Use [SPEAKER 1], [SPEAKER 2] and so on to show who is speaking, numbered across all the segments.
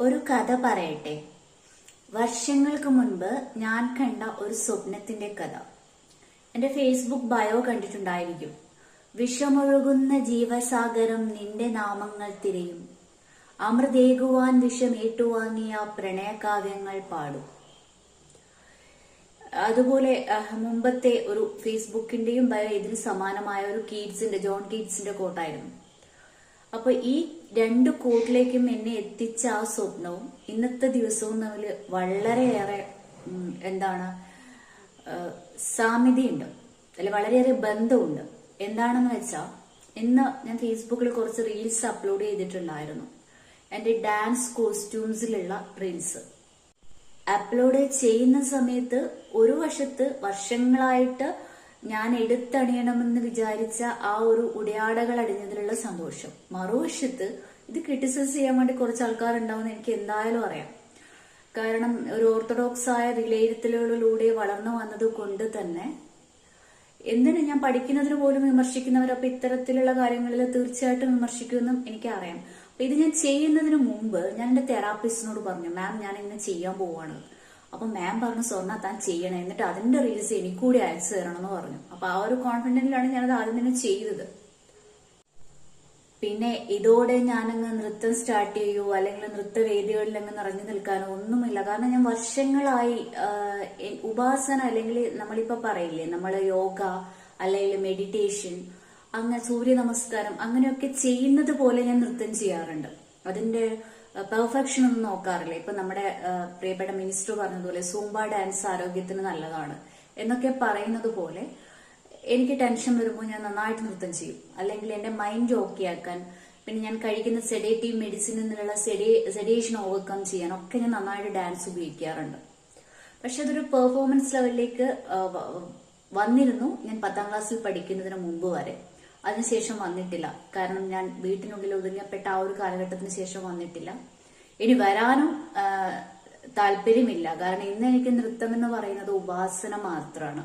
[SPEAKER 1] ഒരു കഥ പറയട്ടെ. വർഷങ്ങൾക്ക് മുൻപ് ഞാൻ കണ്ട ഒരു സ്വപ്നത്തിന്റെ കഥ. എന്റെ ഫേസ്ബുക്ക് ബയോ കണ്ടിട്ടുണ്ടായിരിക്കും. വിഷമൊഴുകുന്ന ജീവസാഗരം നിന്റെ നാമങ്ങൾ തിരയും. അമൃതേകുവാൻ വിഷമേറ്റുവാങ്ങിയ പ്രണയകാവ്യങ്ങൾ പാടും. അതുപോലെ മുമ്പത്തെ ഒരു ഫേസ്ബുക്കിന്റെയും ബയോ ഇതിന് സമാനമായ ഒരു കീറ്റ്സിന്റെ ജോൺ കീറ്റ്സിന്റെ കോട്ടായിരുന്നു അപ്പൊ ഈ രണ്ട് കൂട്ടിലേക്കും എന്നെ എത്തിച്ച ആ സ്വപ്നവും ഇന്നത്തെ ദിവസവും തമ്മിൽ വളരെയേറെ എന്താണ് സാമ്യതയുണ്ട്. അല്ലെ വളരെയേറെ ബന്ധമുണ്ട്. എന്താണെന്ന് വെച്ചാൽ ഇന്ന് ഞാൻ ഫേസ്ബുക്കിൽ കുറച്ച് റീൽസ് അപ്ലോഡ് ചെയ്തിട്ടുണ്ടായിരുന്നു. എന്റെ ഡാൻസ് കോസ്റ്റ്യൂംസിലുള്ള റീൽസ്. അപ്ലോഡ് ചെയ്യുന്ന സമയത്ത് ഒരു വശത്ത് വർഷങ്ങളായിട്ട് ഞാൻ എടുത്തണിയണമെന്ന് വിചാരിച്ച ആ ഒരു ഉടയാടകൾ അടിഞ്ഞതിലുള്ള സന്തോഷം. മറുവശത്ത് ഇത് ക്രിട്ടിസൈസ് ചെയ്യാൻ വേണ്ടി കുറച്ച് ആൾക്കാർ ആൾക്കാരുണ്ടാവുമെന്ന് എനിക്ക് എന്തായാലും അറിയാം. കാരണം ഒരു ഓർത്തഡോക്സ് ആയ വിലയിരുത്തലുകളിലൂടെ വളർന്നു വന്നത് കൊണ്ട് തന്നെ എന്തിനു ഞാൻ പഠിക്കുന്നതിന് പോലും വിമർശിക്കുന്നവർ അപ്പൊ ഇത്തരത്തിലുള്ള കാര്യങ്ങളിൽ തീർച്ചയായിട്ടും വിമർശിക്കുമെന്നും എനിക്കറിയാം അപ്പൊ ഇത് ഞാൻ ചെയ്യുന്നതിന് മുമ്പ് ഞാൻ എന്റെ തെറാപ്പിസ്റ്റിനോട് പറഞ്ഞു മാം ഞാൻ ഇന്ന് ചെയ്യാൻ പോവാണ്. അപ്പൊ മാം പറഞ്ഞു സ്വർണ താൻ ചെയ്യണേ. എന്നിട്ട് അതിന്റെ റീൽസ് എനിക്കൂടി അയച്ചു തരണം എന്ന് പറഞ്ഞു. അപ്പൊ ആ ഒരു കോൺഫിഡന്റിലാണ് ഞാനത് ആദ്യം തന്നെ ചെയ്തത്. പിന്നെ ഇതോടെ ഞാനങ്ങ് നൃത്തം സ്റ്റാർട്ട് ചെയ്യോ അല്ലെങ്കിൽ നൃത്തവേദികളിൽ അങ്ങ് നിറഞ്ഞു നിൽക്കാനോ ഒന്നുമില്ല. കാരണം ഞാൻ വർഷങ്ങളായി ഉപാസന അല്ലെങ്കിൽ നമ്മളിപ്പോ പറയില്ലേ നമ്മൾ യോഗ അല്ലെങ്കിൽ മെഡിറ്റേഷൻ അങ്ങനെ സൂര്യ നമസ്കാരം അങ്ങനെയൊക്കെ ചെയ്യുന്നത് പോലെ ഞാൻ നൃത്തം ചെയ്യാറുണ്ട്. അതിന്റെ പെർഫെക്ഷൻ ഒന്നും നോക്കാറില്ല. ഇപ്പൊ നമ്മുടെ പ്രിയപ്പെട്ട മിനിസ്റ്റർ പറഞ്ഞതുപോലെ സൂംബ ഡാൻസ് ആരോഗ്യത്തിന് നല്ലതാണ് എന്നൊക്കെ പറയുന്നത് പോലെ എനിക്ക് ടെൻഷൻ വരുമ്പോൾ ഞാൻ നന്നായിട്ട് നൃത്തം ചെയ്യും. അല്ലെങ്കിൽ എന്റെ മൈൻഡ് ഓക്കെ ആക്കാൻ പിന്നെ ഞാൻ കഴിക്കുന്ന സെഡേറ്റീവ് മെഡിസിനിൽ നിന്നുള്ള സെഡേഷൻ ഓവർകം ചെയ്യാൻ ഒക്കെ ഞാൻ നന്നായിട്ട് ഡാൻസ് ഉപയോഗിക്കാറുണ്ട്. പക്ഷെ അതൊരു പെർഫോമൻസ് ലെവലിലേക്ക് വന്നിരുന്നു. ഞാൻ പത്താം ക്ലാസ്സിൽ പഠിക്കുന്നതിന് മുമ്പ് വരെ. അതിനുശേഷം വന്നിട്ടില്ല. കാരണം ഞാൻ വീട്ടിനുള്ളിൽ ഒതുങ്ങപ്പെട്ട ആ ഒരു കാലഘട്ടത്തിന് ശേഷം വന്നിട്ടില്ല. ഇനി വരാനും താല്പര്യമില്ല. കാരണം ഇന്ന് എനിക്ക് നൃത്തം എന്ന് പറയുന്നത് ഉപാസന മാത്രമാണ്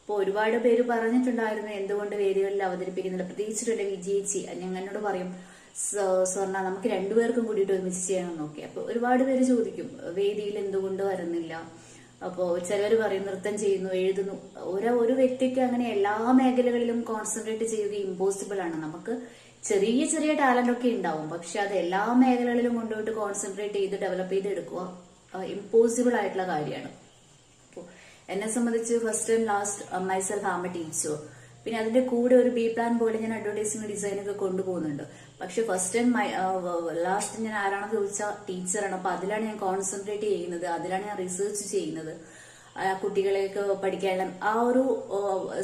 [SPEAKER 1] അപ്പോൾ ഒരുപാട് പേര് പറഞ്ഞിട്ടുണ്ടായിരുന്നു എന്തുകൊണ്ട് വേദികളിൽ അവതരിപ്പിക്കുന്നില്ല. പ്രത്യേകിച്ചിട്ട് എന്റെ വിജയിച്ചി. ഞങ്ങൾ എന്നോട് പറയും സ്വർണ നമുക്ക് രണ്ടുപേർക്കും കൂടിയിട്ട് ഒരുമിച്ച് ചെയ്യണം നോക്കി അപ്പൊ ഒരുപാട് പേര് ചോദിക്കും വേദിയിൽ എന്തുകൊണ്ട് വരുന്നില്ല? അപ്പോ ചിലർ പറയും നൃത്തം ചെയ്യുന്നു എഴുതുന്നു. ഓരോ ഒരു വ്യക്തിക്ക് അങ്ങനെ എല്ലാ മേഖലകളിലും കോൺസെൻട്രേറ്റ് ചെയ്യുക ഇമ്പോസിബിൾ ആണ്. നമുക്ക് ചെറിയ ചെറിയ ടാലന്റ് ഒക്കെ ഉണ്ടാവും. പക്ഷെ അത് എല്ലാ മേഖലകളിലും കൊണ്ടുപോയിട്ട് കോൺസെൻട്രേറ്റ് ചെയ്ത് ഡെവലപ്പ് ചെയ്ത് എടുക്കുക ഇമ്പോസിബിൾ ആയിട്ടുള്ള കാര്യമാണ്. അപ്പോൾ എന്നെ സംബന്ധിച്ച് first and last myself am a teacher പിന്നെ അതിന്റെ കൂടെ ഒരു ബി പ്ലാൻ പോലെ ഞാൻ അഡ്വർടൈസിംഗ് ഡിസൈനൊക്കെ കൊണ്ടുപോകുന്നുണ്ട്. പക്ഷെ ഫസ്റ്റ് ടൈം മൈ ലാസ്റ്റ് ഞാൻ ആരാണെന്ന് ചോദിച്ചാൽ ടീച്ചറാണ്. അപ്പൊ അതിലാണ് ഞാൻ കോൺസെൻട്രേറ്റ് ചെയ്യുന്നത്. അതിലാണ് ഞാൻ റിസർച്ച് ചെയ്യുന്നത്. കുട്ടികളെയൊക്കെ പഠിക്കാനുള്ള ആ ഒരു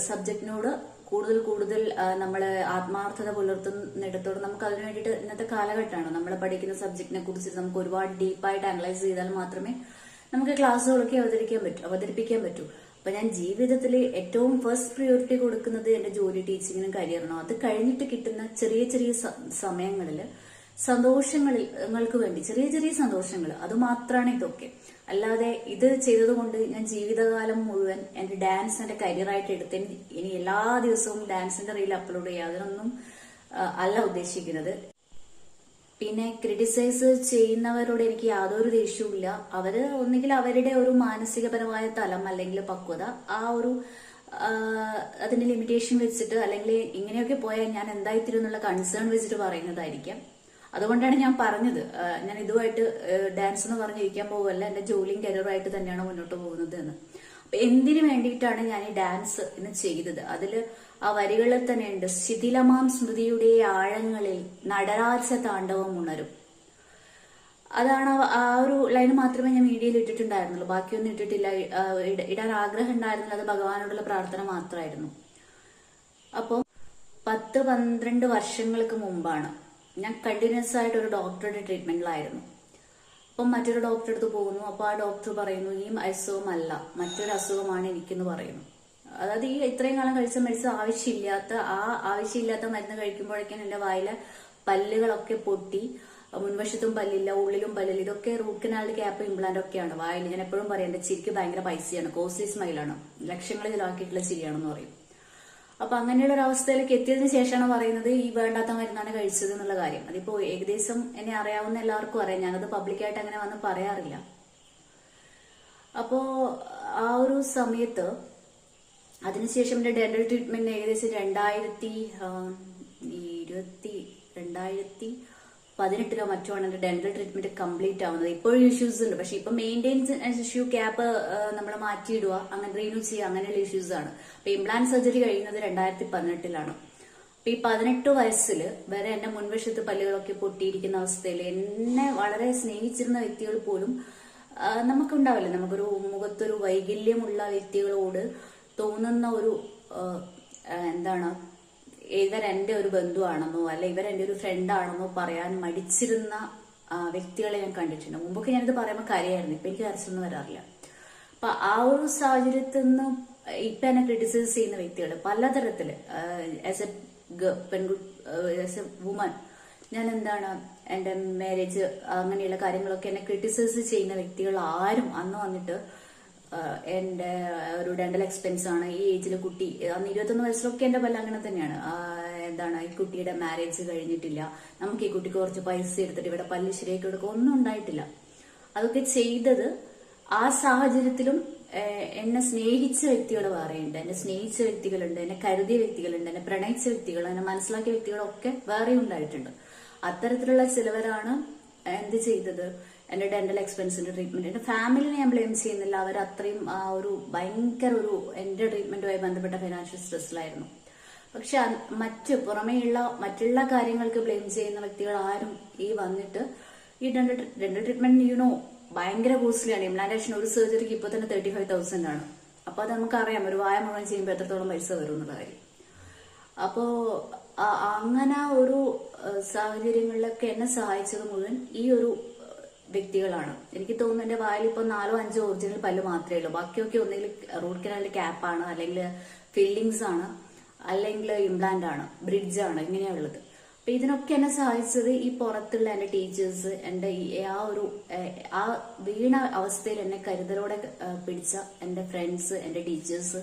[SPEAKER 1] സബ്ജക്റ്റിനോട് കൂടുതൽ കൂടുതൽ നമ്മൾ ആത്മാർത്ഥത പുലർത്തുന്നിടത്തോട് നമുക്ക് അതിനു വേണ്ടിയിട്ട് ഇന്നത്തെ കാലഘട്ടമാണ്. നമ്മൾ പഠിക്കുന്ന സബ്ജക്റ്റിനെ കുറിച്ച് നമുക്ക് ഒരുപാട് ഡീപ്പായിട്ട് അനലൈസ് ചെയ്താൽ മാത്രമേ നമുക്ക് ക്ലാസ്സുകളൊക്കെ അവതരിക്കാൻ പറ്റൂ അവതരിപ്പിക്കാൻ പറ്റൂ. അപ്പൊ ഞാൻ ജീവിതത്തിൽ ഏറ്റവും ഫസ്റ്റ് പ്രയോറിറ്റി കൊടുക്കുന്നത് എന്റെ ജോലി ടീച്ചിങ്ങിനും കരിയറിനും. അത് കഴിഞ്ഞിട്ട് കിട്ടുന്ന ചെറിയ ചെറിയ സമയങ്ങളിൽ സന്തോഷങ്ങൾക്ക് വേണ്ടി ചെറിയ ചെറിയ സന്തോഷങ്ങൾ അത് മാത്രമാണ് ഇതൊക്കെ. അല്ലാതെ ഇത് ചെയ്തതുകൊണ്ട് ഞാൻ ജീവിതകാലം മുഴുവൻ എന്റെ ഡാൻസ് എന്റെ കരിയറായിട്ട് എടുത്ത് ഇനി എല്ലാ ദിവസവും ഡാൻസിന്റെ റീൽ അപ്ലോഡ് ചെയ്യുക അതിനൊന്നും അല്ല ഉദ്ദേശിക്കുന്നത്. പിന്നെ ക്രിട്ടിസൈസ് ചെയ്യുന്നവരോട് എനിക്ക് യാതൊരു ദേഷ്യവുമില്ല. അവർ ഒന്നുകിൽ അവരുടെ ഒരു മാനസികപരമായ തലം അല്ലെങ്കിൽ പക്വത ആ ഒരു അതിന്റെ ലിമിറ്റേഷൻ വെച്ചിട്ട് അല്ലെങ്കിൽ ഇങ്ങനെയൊക്കെ പോയാൽ ഞാൻ എന്തായിത്തീരും എന്നുള്ള കൺസേൺ വെച്ചിട്ട് പറയുന്നതായിരിക്കാം. അതുകൊണ്ടാണ് ഞാൻ പറഞ്ഞത്. ഞാൻ ഇതുമായിട്ട് ഡാൻസ് എന്ന് പറഞ്ഞിരിക്കാൻ പോകുമല്ല എന്റെ ജോലിയും കരിയറുമായിട്ട് തന്നെയാണ് മുന്നോട്ട് പോകുന്നത് എന്ന്. എന്തിനു വേണ്ടിയിട്ടാണ് ഞാൻ ഈ ഡാൻസ് ഇന്ന് ചെയ്തത്? അതിൽ ആ വരികളിൽ തന്നെ ഉണ്ട്. ശിഥിലമാം സ്മൃതിയുടെ ആഴങ്ങളിൽ നടരാജ താണ്ഡവം ഉണരും. അതാണ് ആ- ഒരു ലൈൻ മാത്രമേ ഞാൻ വീഡിയോയിൽ ഇട്ടിട്ടുണ്ടായിരുന്നുള്ളൂ. ബാക്കിയൊന്നും ഇട്ടിട്ടില്ല. ഇടാൻ ആഗ്രഹം ഉണ്ടായിരുന്നില്ല അത് ഭഗവാനോടുള്ള പ്രാർത്ഥന മാത്രമായിരുന്നു. അപ്പോൾ പത്ത് പന്ത്രണ്ട് വർഷങ്ങൾക്ക് മുമ്പാണ് ഞാൻ കണ്ടിന്യൂസ് ആയിട്ട് ഒരു ഡോക്ടറുടെ ട്രീറ്റ്മെന്റിലായിരുന്നു. അപ്പം മറ്റൊരു ഡോക്ടറെ അടുത്ത് പോകുന്നു. അപ്പോൾ ആ ഡോക്ടർ പറയുന്നു ഈ അസുഖമല്ല മറ്റൊരു അസുഖമാണ് എനിക്കെന്ന് പറയുന്നു. അതായത് ഈ ഇത്രയും കാലം കഴിച്ച മെഡിസിൻ ആവശ്യമില്ലാത്ത ആ ആവശ്യമില്ലാത്ത മരുന്ന് കഴിക്കുമ്പോഴേക്കും എന്റെ വായിലെ പല്ലുകളൊക്കെ പൊട്ടി. മുൻവശത്തും പല്ലില്ല ഉള്ളിലും പല്ലില്ല. ഇതൊക്കെ റൂട്ട് കനാൽ ക്യാപ്പ് ഇംപ്ലാന്റ് ഒക്കെയാണ്. വായിൽ ഞാൻ എപ്പോഴും പറയും എന്റെ ചിരിക്ക് ഭയങ്കര പൈസയാണ്. കോസ്റ്റ്ലി സ്മൈലാണ്. ലക്ഷങ്ങൾ ചിലവാക്കിയിട്ടുള്ള ചിരിയാണെന്ന് പറയും. അപ്പൊ അങ്ങനെയുള്ള ഒരു അവസ്ഥയിലേക്ക് എത്തിയതിനു ശേഷമാണ് പറയുന്നത് ഈ വേണ്ടാത്ത മരുന്നാണ് കഴിച്ചത് എന്നുള്ള കാര്യം. അതിപ്പോ ഏകദേശം എന്നെ അറിയാവുന്ന എല്ലാവർക്കും അറിയാം. ഞാനത് പബ്ലിക്കായിട്ട് അങ്ങനെ വന്ന് പറയാറില്ല. അപ്പോ ആ ഒരു സമയത്ത് അതിനുശേഷം എന്റെ ഡെന്റൽ ട്രീറ്റ്മെന്റ് ഏകദേശം രണ്ടായിരത്തി ഇരുപത്തി രണ്ടായിരത്തി പതിനെട്ടിലോ മറ്റോ ആണ് എന്റെ ഡെന്റൽ ട്രീറ്റ്മെന്റ് കംപ്ലീറ്റ് ആവുന്നത്. ഇപ്പോഴും ഇഷ്യൂസ് ഉണ്ട്. പക്ഷെ ഇപ്പൊ മെയിന്റെയിൻസ് ഇഷ്യൂ ക്യാപ്പ് നമ്മൾ മാറ്റിയിടുക അങ്ങനെ റീന്യൂ ചെയ്യുക അങ്ങനെയുള്ള ഇഷ്യൂസ് ആണ്. അപ്പൊ ഇംപ്ലാന്റ് സർജറി കഴിയുന്നത് രണ്ടായിരത്തി പതിനെട്ടിലാണ്. അപ്പൊ ഈ പതിനെട്ട് വയസ്സിൽ വരെ എന്റെ മുൻവശത്ത് പല്ലുകളൊക്കെ പൊട്ടിയിരിക്കുന്ന അവസ്ഥയിൽ എന്നെ വളരെ സ്നേഹിച്ചിരുന്ന വ്യക്തികൾ പോലും നമുക്കുണ്ടാവില്ല. നമുക്കൊരു മുഖത്തൊരു വൈകല്യമുള്ള വ്യക്തികളോട് തോന്നുന്ന ഒരു എന്താണ് ഇവരെന്റെ ഒരു ബന്ധുവാണെന്നോ അല്ലെ ഇവർ എന്റെ ഒരു ഫ്രണ്ട് ആണെന്നോ പറയാൻ മടിച്ചിരുന്ന വ്യക്തികളെ ഞാൻ കണ്ടിട്ടുണ്ട്. മുമ്പൊക്കെ ഞാനിത് പറയുമ്പോൾ കരയായിരുന്നു. ഇപ്പൊ എനിക്ക് കരച്ചൊന്നും വരാറില്ല. അപ്പൊ ആ ഒരു സാഹചര്യത്തിൽ നിന്ന് ഇപ്പൊ എന്നെ ക്രിറ്റിസൈസ് ചെയ്യുന്ന വ്യക്തികൾ പലതരത്തിൽ ആസ് എ പെൺകുട്ടി ആസ് എ വുമൻ ഞാൻ എന്താണ് എന്റെ മാരേജ് അങ്ങനെയുള്ള കാര്യങ്ങളൊക്കെ എന്നെ ക്രിറ്റിസൈസ് ചെയ്യുന്ന വ്യക്തികൾ ആരും അന്ന് വന്നിട്ട് എന്റെ ഒരു ഡെന്റൽ എക്സ്പെൻസ് ആണ് ഈ ഏജിലെ കുട്ടി അന്ന് ഇരുപത്തൊന്ന് വയസ്സിലൊക്കെ എന്റെ പല്ല അങ്ങനെ തന്നെയാണ്. എന്താണ് ഈ കുട്ടിയുടെ മാരേജ് കഴിഞ്ഞിട്ടില്ല. നമുക്ക് ഈ കുട്ടിക്ക് കുറച്ച് പൈസ എടുത്തിട്ട് ഇവിടെ പല്ല് ശരിയാക്കി കൊടുക്കുക ഒന്നും ഉണ്ടായിട്ടില്ല. അതൊക്കെ ചെയ്തത് ആ സാഹചര്യത്തിലും എന്നെ സ്നേഹിച്ച വ്യക്തികൾ വേറെയുണ്ട്. എന്നെ സ്നേഹിച്ച വ്യക്തികളുണ്ട് എന്നെ കരുതിയ വ്യക്തികളുണ്ട് എന്നെ പ്രണയിച്ച വ്യക്തികൾ എന്നെ മനസ്സിലാക്കിയ വ്യക്തികളൊക്കെ വേറെ ഉണ്ടായിട്ടുണ്ട്. അത്തരത്തിലുള്ള ചിലവരാണ് എന്ത് ചെയ്തത്? എന്റെ ഡെന്റൽ എക്സ്പെൻസിന്റെ ട്രീറ്റ്മെന്റ് എന്റെ ഫാമിലിനെ ഞാൻ ബ്ലെയിം ചെയ്യുന്നില്ല. അവർ അത്രയും ഒരു ഭയങ്കര ഒരു എന്റെ ട്രീറ്റ്മെന്റുമായി ബന്ധപ്പെട്ട ഫിനാൻഷ്യൽ സ്ട്രെസ്സിലായിരുന്നു പക്ഷെ മറ്റു പുറമേയുള്ള മറ്റുള്ള കാര്യങ്ങൾക്ക് ബ്ലെയിം ചെയ്യുന്ന വ്യക്തികൾ ആരും ഈ വന്നിട്ട് ഈ ഡെന്റൽ ഡെന്റൽ ട്രീറ്റ്മെന്റ് യുനോ ഭയങ്കര കോസ്റ്റ്ലിയാണ് ഇംപ്ലാന്റേഷൻ ഒരു സർജറിക്ക് ഇപ്പൊ തന്നെ തേർട്ടി ഫൈവ് തൗസൻഡ് ആണ്. അപ്പൊ അത് നമുക്കറിയാം ഒരു വായ മുഴുവൻ ചെയ്യുമ്പോൾ എത്രത്തോളം പൈസ വരും എന്നുള്ള കാര്യം. അപ്പോ അങ്ങനെ ഒരു സാഹചര്യങ്ങളിലൊക്കെ എന്നെ സഹായിച്ചത് മുഴുവൻ ഈ ഒരു വ്യക്തികളാണ്. എനിക്ക് തോന്നുന്നു എന്റെ വായിൽ ഇപ്പൊ നാലോ അഞ്ചോ ഒറിജിനൽ പല്ല് മാത്രമേ ഉള്ളൂ. ബാക്കിയൊക്കെ ഒന്നെങ്കിൽ റൂട്ട് കനാലിന്റെ ക്യാപ്പാണ് അല്ലെങ്കിൽ ഫില്ലിങ്സ് ആണ് അല്ലെങ്കിൽ ഇംപ്ലാന്റ് ആണ് ബ്രിഡ്ജ് ആണ് ഇങ്ങനെയുള്ളത് അപ്പൊ ഇതിനൊക്കെ എന്നെ സഹായിച്ചത് ഈ പുറത്തുള്ള എന്റെ ടീച്ചേഴ്സ് എന്റെ ആ ഒരു ആ വീണ അവസ്ഥയിൽ എന്നെ കരുതലോടെ പിടിച്ച എന്റെ ഫ്രണ്ട്സ് എന്റെ ടീച്ചേഴ്സ്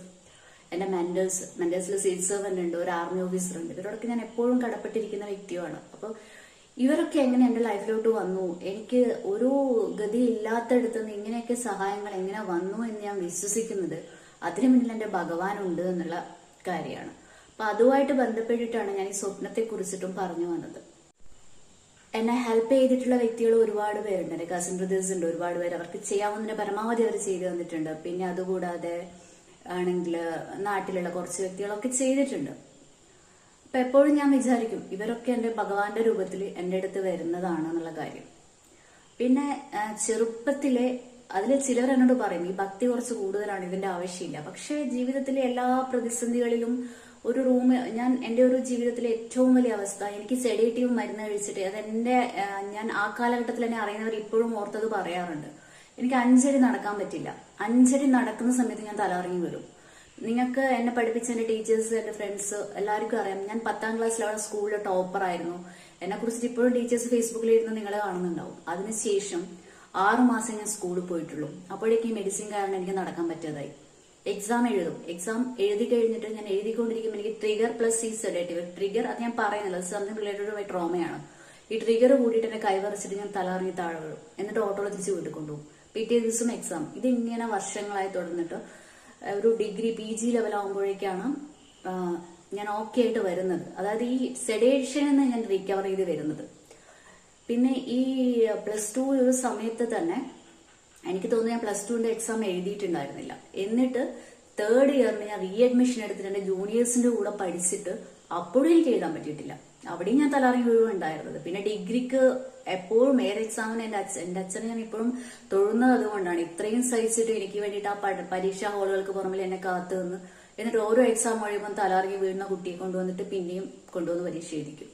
[SPEAKER 1] എന്റെ മെന്റേഴ്സ് മെന്റേഴ്സിൽ സിവിൽ സെർവന്റ് ഉണ്ട് ഒരു ആർമി ഓഫീസർ ഉണ്ട്. ഇവരോടൊക്കെ ഞാൻ എപ്പോഴും കടപ്പെട്ടിരിക്കുന്ന വ്യക്തിയാണ് അപ്പൊ ഇവരൊക്കെ എങ്ങനെ എന്റെ ലൈഫിലോട്ട് വന്നു? എനിക്ക് ഒരു ഗതി ഇല്ലാത്തടത്ത് നിന്ന് ഇങ്ങനെയൊക്കെ സഹായങ്ങൾ എങ്ങനെ വന്നു എന്ന് ഞാൻ വിശ്വസിക്കുന്നത് അതിനു മുന്നിൽ എന്റെ ഭഗവാനുണ്ട് എന്നുള്ള കാര്യമാണ്. അപ്പൊ അതുമായിട്ട് ബന്ധപ്പെട്ടിട്ടാണ് ഞാൻ ഈ സ്വപ്നത്തെ കുറിച്ചിട്ടും പറഞ്ഞു വന്നത്. എന്നെ ഹെൽപ്പ് ചെയ്തിട്ടുള്ള വ്യക്തികൾ ഒരുപാട് പേരുണ്ട്. എന്റെ കസിൻ ബ്രദേഴ്സ് ഉണ്ട് ഒരുപാട് പേര്. അവർക്ക് ചെയ്യാവുന്നതിന്റെ പരമാവധി അവർ ചെയ്തു തന്നിട്ടുണ്ട്. പിന്നെ അതുകൂടാതെ ആണെങ്കിൽ നാട്ടിലുള്ള കുറച്ച് വ്യക്തികളൊക്കെ ചെയ്തിട്ടുണ്ട്. അപ്പൊ എപ്പോഴും ഞാൻ വിചാരിക്കും ഇവരൊക്കെ എന്റെ ഭഗവാന്റെ രൂപത്തിൽ എന്റെ അടുത്ത് വരുന്നതാണ് എന്നുള്ള കാര്യം. പിന്നെ ചെറുപ്പത്തിലെ അതിൽ ചിലർ എന്നോട് പറയും ഈ ഭക്തി കുറച്ച് കൂടുതലാണ് ഇതിന്റെ ആവശ്യമില്ല. പക്ഷേ ജീവിതത്തിലെ എല്ലാ പ്രതിസന്ധികളിലും ഒരു റൂം ഞാൻ എന്റെ ഒരു ജീവിതത്തിലെ ഏറ്റവും വലിയ അവസ്ഥ എനിക്ക് സെഡേറ്റീവ് മരുന്ന് കഴിച്ചിട്ട് അതെന്റെ ഞാൻ ആ കാലഘട്ടത്തിൽ എന്നെ അറിയുന്നവർ ഇപ്പോഴും ഓർത്തത് പറയാറുണ്ട്. എനിക്ക് അഞ്ചടി നടക്കാൻ പറ്റില്ല. അഞ്ചടി നടക്കുന്ന സമയത്ത് ഞാൻ തലറങ്ങി വരും. നിങ്ങൾക്ക് എന്നെ പഠിപ്പിച്ച എന്റെ ടീച്ചേഴ്സ് എന്റെ ഫ്രണ്ട്സ് എല്ലാവർക്കും അറിയാം. ഞാൻ പത്താം ക്ലാസ്സിൽ അവിടെ സ്കൂളിലെ ടോപ്പർ ആയിരുന്നു. എന്നെ കുറിച്ചിട്ട് ഇപ്പോഴും ടീച്ചേഴ്സ് ഫേസ്ബുക്കിൽ ഇരുന്ന് നിങ്ങൾ കാണുന്നുണ്ടാവും. അതിനുശേഷം ആറു മാസം ഞാൻ സ്കൂളിൽ പോയിട്ടുള്ളൂ. അപ്പോഴേക്ക് ഈ മെഡിസിൻ കാരണം എനിക്ക് നടക്കാൻ പറ്റാതായി. എക്സാം എഴുതും. എക്സാം എഴുതി കഴിഞ്ഞിട്ട് ഞാൻ എഴുതിക്കൊണ്ടിരിക്കുമ്പോൾ എനിക്ക് trigger plus C sedative trigger അത് ഞാൻ പറയുന്നില്ല. സംതിങ് റിലേറ്റഡ് ബൈ ട്രോമയാണ് ഈ ട്രിഗർ കൂടിയിട്ട് എന്നെ കൈവറിച്ചിട്ട് ഞാൻ തലറിഞ്ഞ് താഴെ വീഴും. എന്നിട്ട് ഓട്ടോളജിച്ച് വീട്ടിൽ കൊണ്ടുപോകും. പിറ്റേ ദിവസം എക്സാം ഇതിങ്ങനെ വർഷങ്ങളായി തുടർന്നിട്ട് ഒരു ഡിഗ്രി പി ജി ലെവൽ ആകുമ്പോഴേക്കാണ് ഞാൻ ഓക്കെ ആയിട്ട് വരുന്നത്. അതായത് ഈ സെഡേഷനിൽ നിന്ന് ഞാൻ റിക്കവർ ചെയ്ത് വരുന്നത്. പിന്നെ ഈ പ്ലസ് ടു ഒരു സമയത്ത് തന്നെ എനിക്ക് തോന്നുന്നു ഞാൻ പ്ലസ് ടുവിന്റെ എക്സാം എഴുതിയിട്ടുണ്ടായിരുന്നില്ല. എന്നിട്ട് തേർഡ് ഇയറിന് ഞാൻ റീ അഡ്മിഷൻ എടുത്തിട്ട് എന്റെ ജൂനിയേഴ്സിന്റെ കൂടെ പഠിച്ചിട്ട് അപ്പോഴും എനിക്ക് എഴുതാൻ പറ്റിയിട്ടില്ല. അവിടെയും ഞാൻ തലറിഞ്ഞ് വീഴുണ്ടായിരുന്നത് പിന്നെ ഡിഗ്രിക്ക് എപ്പോഴും ഏത് എക്സാമിന് എന്റെ അച്ഛൻ എന്റെ അച്ഛനെ ഞാൻ ഇപ്പോഴും തൊഴുന്നത് അതുകൊണ്ടാണ്. ഇത്രയും സഹിച്ചിട്ട് എനിക്ക് വേണ്ടിയിട്ട് ആ പരീക്ഷാ ഹാളുകൾക്ക് പുറമിൽ എന്നെ കാത്തു നിന്ന് എന്നിട്ട് ഓരോ എക്സാം കഴിയുമ്പോൾ തലാറുകി വീഴുന്ന കുട്ടിയെ കൊണ്ടുവന്നിട്ട് പിന്നെയും കൊണ്ടുവന്ന് പരീക്ഷ എഴുതിക്കും.